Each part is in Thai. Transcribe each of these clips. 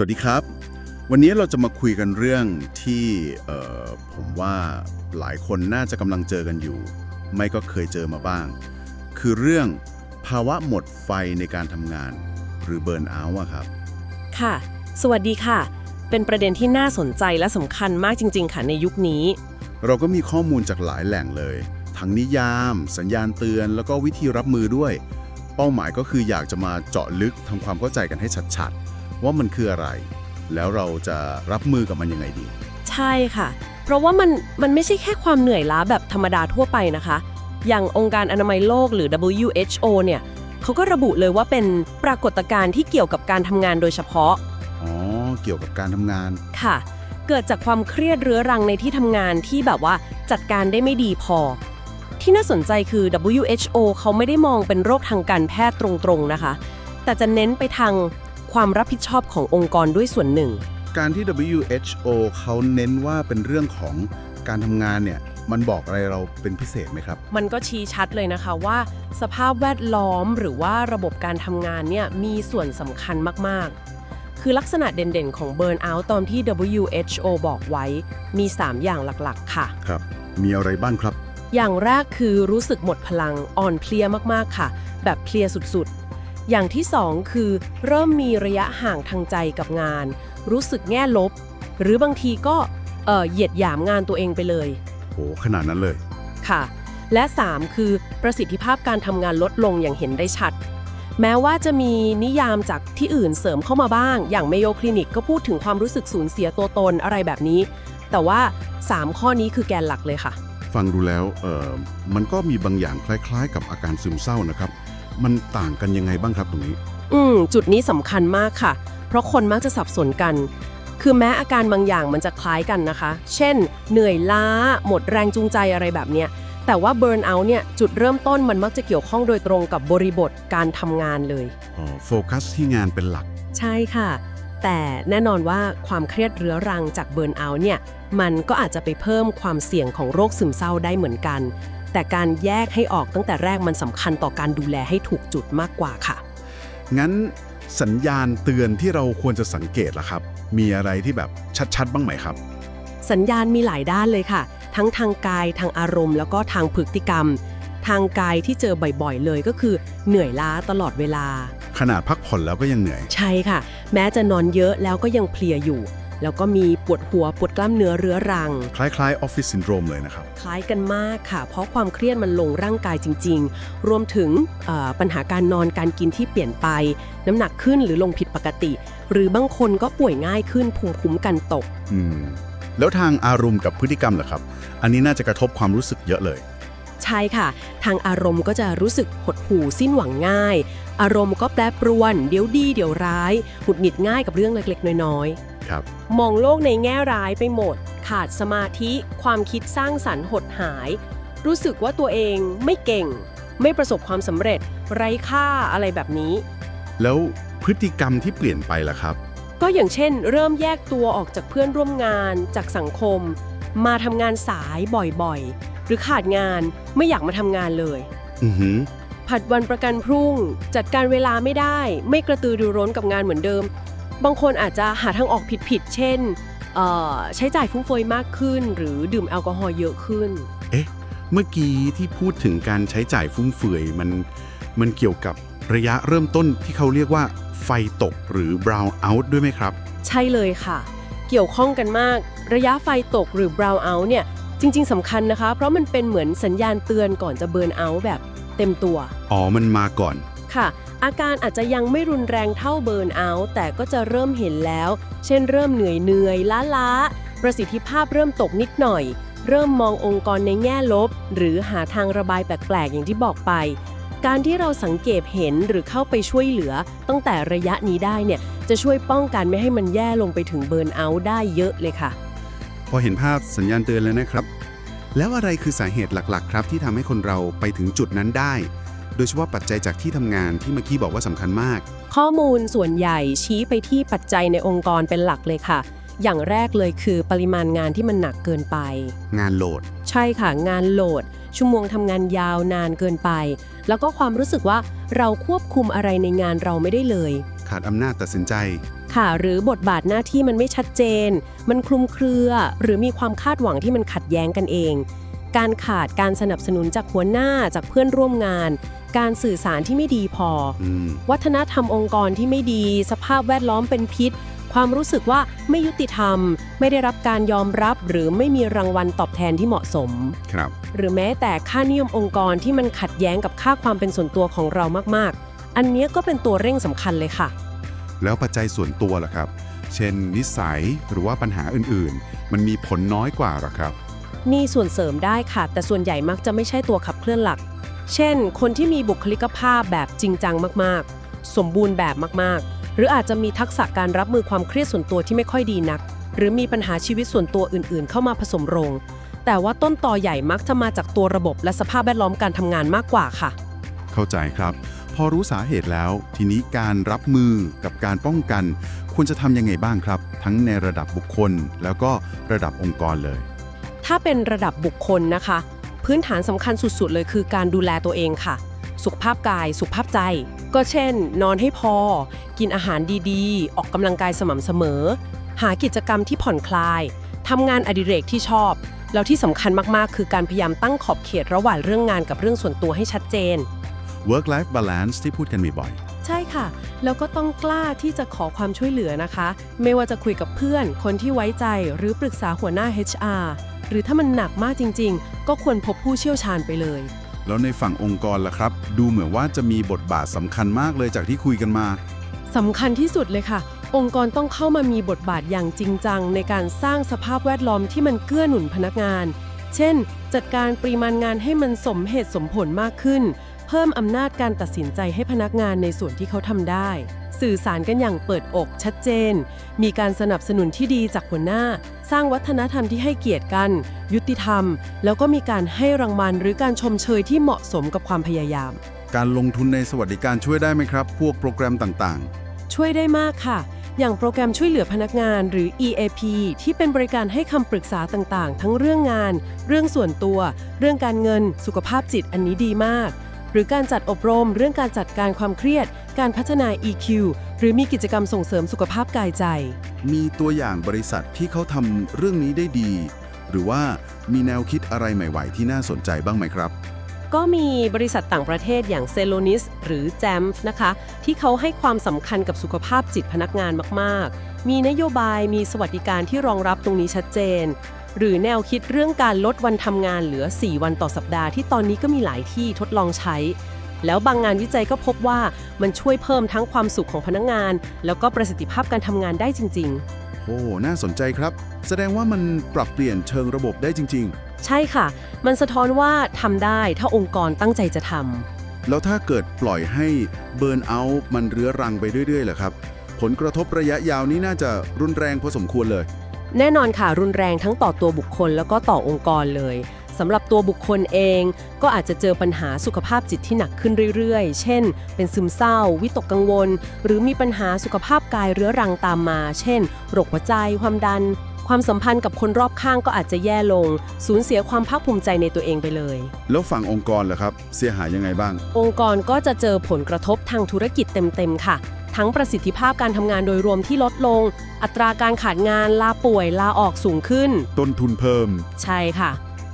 วัสดีครับ วันนี้เราจะมาคุยกันเรื่องที่เอ่อผมว่าหลายคนน่าจะกำลังเจอกันอยู่ ไม่ก็เคยเจอมาบ้าง คือเรื่องภาวะหมดไฟในการทำงาน หรือเบิร์นเอาท์อะครับ ค่ะ สวัสดีค่ะ เป็นประเด็นที่น่าสนใจและสำคัญมากจริง ๆ ค่ะในยุคนี้ เราก็มีข้อมูลจากหลายแหล่งเลย ทั้งนิยาม สัญญาณเตือน แล้วก็วิธีรับมือด้วย เป้าหมายก็คืออยากจะมาเจาะลึกทำความเข้าใจกันให้ชัดๆ ว่ามันคืออะไร แล้วเราจะรับมือกับมันยังไงดี ใช่ค่ะ เพราะว่ามันมันไม่ใช่แค่ความเหนื่อยล้าแบบธรรมดาทั่วไปนะคะ อย่างองค์การอนามัยโลกหรือ WHO เนี่ยเขาก็ระบุเลยว่าเป็นปรากฏการณ์ที่เกี่ยวกับการทำงานโดยเฉพาะ อ๋อ เกี่ยวกับการทำงาน ค่ะ เกิดจากความเครียดเรื้อรังในที่ทำงานที่แบบว่าจัดการได้ไม่ดีพอ ที่น่าสนใจคือ WHO เขาไม่ได้มองเป็นโรคทางการแพทย์ตรงๆนะคะ แต่จะเน้นไปทาง ความรับผิดชอบขององค์กรด้วยส่วนหนึ่ง การที่ WHO เขาเน้นว่าเป็นเรื่องของการทำงานเนี่ยมันบอกอะไรเราเป็นพิเศษไหมครับ มันก็ชี้ชัดเลยนะคะว่า สภาพแวดล้อมหรือว่าระบบการทำงานเนี่ยมีส่วนสำคัญมาก ๆ คือลักษณะเด่นๆ ของ Burnout ตอนที่ WHO บอกไว้ มี 3 อย่างหลักๆ ค่ะ ครับ มีอะไรบ้างครับ อย่างแรกคือรู้สึกหมดพลังอ่อนเพลียมากๆค่ะ แบบเพลียสุดๆ อย่างที่2คือเริ่มมีระยะห่างทางใจกับงาน รู้สึกแง่ลบ หรือบางทีก็เอ่อเหยียดหยามงานตัวเองไปเลยโหขนาดนั้นเลยค่ะ และ 3 คือประสิทธิภาพการทำงานลดลงอย่างเห็นได้ชัด แม้ว่าจะมีนิยามจากที่อื่นเสริมเข้ามาบ้าง อย่างเมโยคลินิกก็พูดถึงความรู้สึกสูญเสียตัวตนอะไรแบบนี้ แต่ว่า 3 ข้อนี้คือแกนหลักเลยค่ะ ฟังดูแล้วเอ่อมันก็มีบางอย่างคล้ายๆ กับอาการซึมเศร้านะครับ มันต่างกันยังไงบ้างครับตรงนี้ อืมจุดนี้สำคัญมากค่ะ เพราะคนมักจะสับสนกัน คือแม้อาการบางอย่างมันจะคล้ายกันนะคะ เช่น เหนื่อยล้า หมดแรงจูงใจอะไรแบบเนี้ยแต่ว่าเบิร์นเอาท์เนี่ยจุดเริ่มต้นมันมักจะเกี่ยวข้องโดยตรงกับบริบทการทำงานเลย อ๋อ โฟกัสที่งานเป็นหลัก ใช่ค่ะ แต่แน่นอนว่าความเครียดเรื้อรังจากเบิร์นเอาท์เนี่ย มันก็อาจจะไปเพิ่มความเสี่ยงของโรคซึมเศร้าได้เหมือนกัน แต่การแยกให้ออกตั้งแต่แรกมันสำคัญต่อการดูแลให้ถูกจุดมากกว่าค่ะ งั้นสัญญาณเตือนที่เราควรจะสังเกตล่ะครับ มีอะไรที่แบบชัดๆ บ้างไหมครับ สัญญาณมีหลายด้านเลยค่ะ ทั้งทางกายทางอารมณ์ แล้วก็ทางพฤติกรรม ทางกายที่เจอบ่อยๆ เลยก็คือ เหนื่อยล้าตลอดเวลา ขนาดพักผ่อนแล้วก็ยังเหนื่อย ใช่ค่ะ แม้จะนอนเยอะแล้วก็ยังเพลียอยู่ แล้วก็มีปวดหัวปวดกล้ามเนื้อเรื้อรัง คล้ายๆออฟฟิศซินโดรมเลยนะครับ คล้ายกันมากค่ะ เพราะความเครียดมันลงร่างกายจริง ๆ รวมถึงเอ่อปัญหาการนอนการกินที่เปลี่ยนไป น้ำหนักขึ้นหรือลงผิดปกติ หรือบางคนก็ป่วยง่ายขึ้นภูมิคุ้มกันตก อืม แล้วทางอารมณ์กับพฤติกรรมล่ะครับ อันนี้น่าจะกระทบความรู้สึกเยอะเลย ใช่ค่ะ ทางอารมณ์ก็จะรู้สึกหดหู่สิ้นหวังง่าย อารมณ์ก็แปรปรวน เดี๋ยวดีเดี๋ยวร้าย หงุดหงิดง่ายกับเรื่องเล็กๆ น้อย ครับๆมองโลกในแง่ร้ายไปหมด ขาดสมาธิ ความคิดสร้างสรรค์หดหาย รู้สึกว่าตัวเองไม่เก่ง ไม่ประสบความสำเร็จ ไร้ค่าอะไรแบบนี้ แล้วพฤติกรรมที่เปลี่ยนไปล่ะครับ ก็อย่างเช่น เริ่มแยกตัวออกจากเพื่อนร่วมงานจากสังคม มาทำงานสายบ่อยๆ หรือขาดงานไม่อยากมาทำงานเลย อือหือ ผัดวันประกันพรุ่ง จัดการเวลาไม่ได้ ไม่กระตือรือร้นกับงานเหมือนเดิม บางคนอาจจะหาทางออกผิดๆ เช่นเอ่อใช้จ่ายฟุ่มเฟือยมากขึ้น หรือดื่มแอลกอฮอล์เยอะขึ้น เอ๊ะ เมื่อกี้ที่พูดถึงการใช้จ่ายฟุ่มเฟือยมันมันเกี่ยวกับระยะเริ่มต้นที่เขาเรียกว่าไฟตกหรือ brown out ด้วยไหมครับ ใช่เลยค่ะ เกี่ยวข้องกันมาก ระยะไฟตกหรือ brown out เนี่ยจริง ๆสำคัญนะคะ เพราะมันเป็นเหมือนสัญญาณเตือนก่อนจะ burn out แบบเต็มตัว อ๋อ มันมาก่อน ค่ะ อาการอาจจะยังไม่รุนแรงเท่าเบิร์นเอาท์แต่ก็จะเริ่มเห็นแล้ว เช่นเริ่มเหนื่อยเหนื่อยล้าล้าประสิทธิภาพเริ่มตกนิดหน่อย เริ่มมององค์กรในแง่ลบ หรือหาทางระบายแปลกๆอย่างที่บอกไป การที่เราสังเกตเห็นหรือเข้าไปช่วยเหลือ ตั้งแต่ระยะนี้ได้เนี่ยจะช่วยป้องกันไม่ให้มันแย่ลงไปถึงเบิร์นเอาท์ได้เยอะเลยค่ะ พอเห็นภาพสัญญาณเตือนแล้วนะครับ แล้วอะไรคือสาเหตุหลักๆ ครับที่ทำให้คนเราไปถึงจุดนั้นได้ ดยเฉพาะปัจจัยจากที่ทำงานที่เมื่อกี้บอกว่าสำคัญมาก ข้อมูลส่วนใหญ่ชี้ไปที่ปัจจัยในองค์กรเป็นหลักเลยค่ะ อย่างแรกเลยคือปริมาณงานที่มันหนักเกินไป งานโหลด ใช่ค่ะ งานโหลด ชั่วโมงทำงานยาวนานเกินไป แล้วก็ความรู้สึกว่าเราควบคุมอะไรในงานเราไม่ได้เลย ขาดอำนาจตัดสินใจ ค่ะ หรือบทบาทหน้าที่มันไม่ชัดเจน มันคลุมเครือ หรือมีความคาดหวังที่มันขัดแย้งกันเอง การขาดการสนับสนุนจากหัวหน้าจากเพื่อนร่วมงาน การสื่อสารที่ไม่ดีพออืมวัฒนธรรมองค์กรที่ไม่ดี สภาพแวดล้อมเป็นพิษ ความรู้สึกว่าไม่ยุติธรรม ไม่ได้รับการยอมรับ หรือไม่มีรางวัลตอบแทนที่เหมาะสม ครับ หรือแม้แต่ค่านิยมองค์กรที่มันขัดแย้งกับค่าความเป็นส่วนตัวของเรามากๆ อันเนี้ยก็เป็นตัวเร่งสำคัญเลยค่ะ แล้วปัจจัยส่วนตัวล่ะครับ เช่น นิสัยหรือว่าปัญหาอื่นๆ มันมีผลน้อยกว่าหรอครับ มีส่วนเสริมได้ค่ะ แต่ส่วนใหญ่มักจะไม่ใช่ตัวขับเคลื่อนหลัก เช่น คนที่มีบุคลิกภาพแบบจริงจังมากๆ สมบูรณ์แบบมากๆ หรืออาจจะมีทักษะการรับมือความเครียดส่วนตัวที่ไม่ค่อยดีนัก หรือมีปัญหาชีวิตส่วนตัวอื่น ๆ เข้ามาผสมโรง แต่ว่าต้นตอใหญ่มักจะมาจากตัวระบบและสภาพแวดล้อมการทำงานมากกว่าค่ะ เข้าใจครับ พอรู้สาเหตุแล้ว ทีนี้การรับมือกับการป้องกัน ควรจะทำยังไงบ้างครับ ทั้งในระดับบุคคล แล้วก็ระดับองค์กรเลย ถ้าเป็นระดับบุคคลนะคะ พื้นฐานสำคัญสุดๆ เลยคือการดูแลตัวเองค่ะ สุขภาพกาย สุขภาพใจ ก็เช่น นอนให้พอ กินอาหารดีๆ ออกกำลังกายสม่ำเสมอ หากิจกรรมที่ผ่อนคลายทำงานอดิเรกที่ชอบ แล้วที่สำคัญมากๆ คือการพยายามตั้งขอบเขตระหว่างเรื่องงานกับเรื่องส่วนตัวให้ชัดเจน work life balance ที่พูดกันบ่อยใช่ค่ะ แล้วก็ต้องกล้าที่จะขอความช่วยเหลือนะคะ ไม่ว่าจะคุยกับเพื่อน คนที่ไว้ใจ หรือปรึกษาหัวหน้า HR หรือถ้ามันหนักมากจริง ๆ ก็ควรพบผู้เชี่ยวชาญไปเลยๆแล้วในฝั่งองค์กรล่ะครับ ดูเหมือนว่าจะมีบทบาทสำคัญมากเลยจากที่คุยกันมา สำคัญที่สุดเลยค่ะ องค์กรต้องเข้ามามีบทบาทอย่างจริงจัง ในการสร้างสภาพแวดล้อมที่มันเกื้อหนุนพนักงาน เช่น จัดการปริมาณงานให้มันสมเหตุสมผลมากขึ้น เพิ่มอำนาจการตัดสินใจให้พนักงานในส่วนที่เขาทำได้ สื่อสารกันอย่างเปิดอกชัดเจน มีการสนับสนุนที่ดีจากหัวหน้า สร้างวัฒนธรรมที่ให้เกียรติกัน ยุติธรรม แล้วก็มีการให้รางวัลหรือการชมเชยที่เหมาะสมกับความพยายาม การลงทุนในสวัสดิการช่วยได้ไหมครับ พวกโปรแกรมต่างช่วยได้มากค่ะ อย่างโปรแกรมช่วยเหลือพนักงานหรือ EAP ที่เป็นบริการให้คำปรึกษาต่างๆ ทั้งเรื่องงาน เรื่องส่วนตัว เรื่องการเงิน สุขภาพจิตอันนี้ดีมากหรือการจัดอบรมเรื่องการจัดการความเครียด การพัฒนา EQ หรือมีกิจกรรมส่งเสริมสุขภาพกายใจๆมีตัวอย่างบริษัทที่เขาทำเรื่องนี้ได้ดี หรือว่ามีแนวคิดอะไรใหม่ๆที่น่าสนใจบ้างไหมครับ ก็มีบริษัทต่างประเทศอย่างเซโลนิสหรือ j a m นะคะ ที่เขาให้ความสำคัญกับสุขภาพจิตพนักงานมากๆ มีนโยบายมีสวัสดิการที่รองรับตรงนี้ชัดเจน หรือแนวคิดเรื่องการลดวันทำงานเหลือ 4 วันต่อสัปดาห์ที่ตอนนี้ก็มีหลายที่ทดลองใช้ แล้วบางงานวิจัยก็พบว่ามันช่วยเพิ่มทั้งความสุขของพนักงาน แล้วก็ประสิทธิภาพการทำงานได้จริงๆโอ้ น่าสนใจครับ แสดงว่ามันปรับเปลี่ยนเชิงระบบได้จริงใช่ค่ะ มันสะท้อนว่าทำได้ถ้าองค์กรตั้งใจจะทำๆแล้วถ้าเกิดปล่อยให้เบิร์นเอาท์มันเรื้อรังไปเรื่อยๆเหรอครับ ผลกระทบระยะยาวนี้น่าจะรุนแรงพอสมควรเลย แน่นอนค่ะรุนแรงทั้งต่อตัวบุคคลแล้วก็ต่อองค์กรเลย สำหรับตัวบุคคลเอง ก็อาจจะเจอปัญหาสุขภาพจิตที่หนักขึ้นเรื่อยๆ เช่น เป็นซึมเศร้า วิตกกังวล หรือมีปัญหาสุขภาพกายเรื้อรังตามมา เช่น โรคหัวใจ ความดัน ความสัมพันธ์กับคนรอบข้างก็อาจจะแย่ลง สูญเสียความภาคภูมิใจในตัวเองไปเลย แล้วฝั่งองค์กรล่ะครับ เสียหายยังไงบ้าง องค์กรก็จะเจอผลกระทบทางธุรกิจเต็มๆค่ะ ทั้งประสิทธิภาพการทำงานโดยรวมที่ลดลง อัตราการขาดงานลาป่วยลาออกสูงขึ้น ต้นทุนเพิ่ม ใช่ค่ะ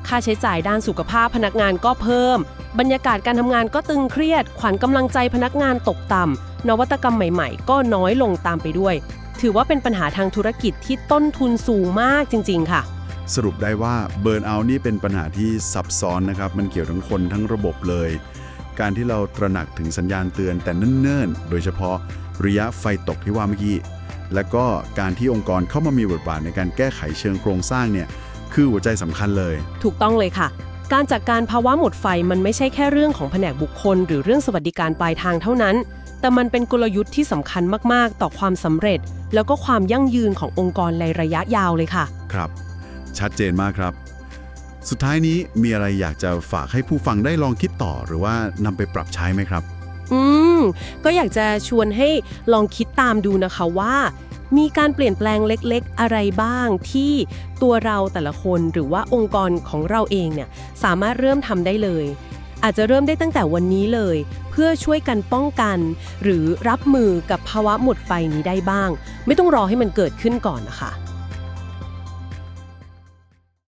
ค่าใช้จ่ายด้านสุขภาพพนักงานก็เพิ่ม บรรยากาศการทำงานก็ตึงเครียด ขวัญกำลังใจพนักงานตกต่ำนวัตกรรมใหม่ๆ ก็น้อยลงตามไปด้วย ถือว่าเป็นปัญหาทางธุรกิจที่ต้นทุนสูงมากจริง ๆ ค่ะ สรุปได้ว่าเบิร์นเอาท์นี่เป็นปัญหาที่ซับซ้อนนะครับ มันเกี่ยวทั้งคนทั้งระบบเลย การที่เราตระหนักถึงสัญญาณเตือนแต่เนิ่นๆ โดยเฉพาะระยะไฟตกที่ว่าเมื่อกี้และก็การที่องค์กรเข้ามามีบทบาทในการแก้ไขเชิงโครงสร้างเนี่ย คือหัวใจสำคัญเลย ถูกต้องเลยค่ะ การจัดการภาวะหมดไฟมันไม่ใช่แค่เรื่องของแผนกบุคคล หรือเรื่องสวัสดิการปลายทางเท่านั้น แต่มันเป็นกลยุทธ์ที่สำคัญมากๆ ต่อความสำเร็จ แล้วก็ความยั่งยืนขององค์กรในระยะยาวเลยค่ะ ครับ ชัดเจนมากครับ สุดท้ายนี้มีอะไรอยากจะฝากให้ผู้ฟังได้ลองคิดต่อ หรือว่านำไปปรับใช้ไหมครับ อืมก็อยากจะชวนให้ลองคิดตามดูนะคะว่า มีการเปลี่ยนแปลงเล็กๆ อะไรบ้างที่ตัวเราแต่ละคนหรือว่าองค์กรของเราเองเนี่ยสามารถเริ่มทำได้เลย อาจจะเริ่มได้ตั้งแต่วันนี้เลย เพื่อช่วยกันป้องกัน หรือรับมือกับภาวะหมดไฟนี้ได้บ้าง ไม่ต้องรอให้มันเกิดขึ้นก่อนนะคะ